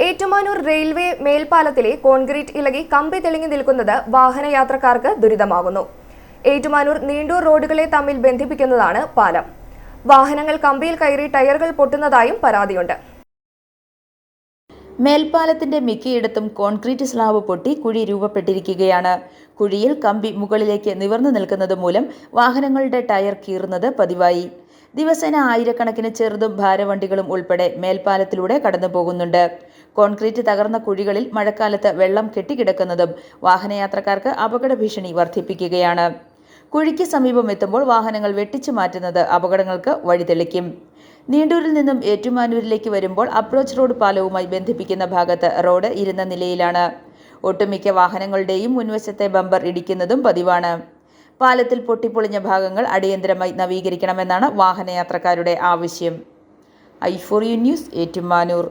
Ettumanoor railway മേൽപ്പാലത്തിലെ concrete ഇളകി കമ്പി തെളിഞ്ഞു നിൽക്കുന്നത് വാഹനയാത്രക്കാർക്ക് ദുരിതമാകുന്നു. ഏറ്റുമാനൂർ നീണ്ടൂർ റോഡുകളെ തമ്മിൽ ബന്ധിപ്പിക്കുന്നതാണ് പാലം. വാഹനങ്ങൾ കമ്പിയിൽ കയറി ടയറുകൾ പൊട്ടുന്നതായും പരാതിയുണ്ട്. മേൽപ്പാലത്തിന്റെ മിക്കയിടത്തും കോൺക്രീറ്റ് സ്ലാബ് പൊട്ടി കുഴി രൂപപ്പെട്ടിരിക്കുകയാണ്. കുഴിയിൽ കമ്പി മുകളിലേക്ക് നിവർന്നു നിൽക്കുന്നത് മൂലം വാഹനങ്ങളുടെ ടയർ കീറുന്നത് പതിവായി. ദിവസേന ആയിരക്കണക്കിന് ചെറുതും ഭാരവണ്ടികളും ഉൾപ്പെടെ മേൽപ്പാലത്തിലൂടെ കടന്നു പോകുന്നുണ്ട് കോൺക്രീറ്റ് തകർന്ന കുഴികളിൽ മഴക്കാലത്ത് വെള്ളം കെട്ടിക്കിടക്കുന്നതും വാഹനയാത്രക്കാർക്ക് അപകട ഭീഷണി വർദ്ധിപ്പിക്കുകയാണ്. കുഴിക്ക് സമീപം എത്തുമ്പോൾ വാഹനങ്ങൾ വെട്ടിച്ചു മാറ്റുന്നത് അപകടങ്ങൾക്ക് വഴിതെളിക്കും. നീണ്ടൂരിൽ നിന്നും ഏറ്റുമാനൂരിലേക്ക് വരുമ്പോൾ അപ്രോച്ച് റോഡ് പാലവുമായി ബന്ധിപ്പിക്കുന്ന ഭാഗത്ത് റോഡ് ഇരുന്ന നിലയിലാണ്. ഒട്ടുമിക്ക വാഹനങ്ങളുടെയും മുൻവശത്തെ ബമ്പർ ഇടിക്കുന്നതും പതിവാണ്. പാലത്തിൽ പൊട്ടിപ്പൊളിഞ്ഞ ഭാഗങ്ങൾ അടിയന്തരമായി നവീകരിക്കണമെന്നാണ് വാഹനയാത്രക്കാരുടെ ആവശ്യം. I for you news Ettumanoor.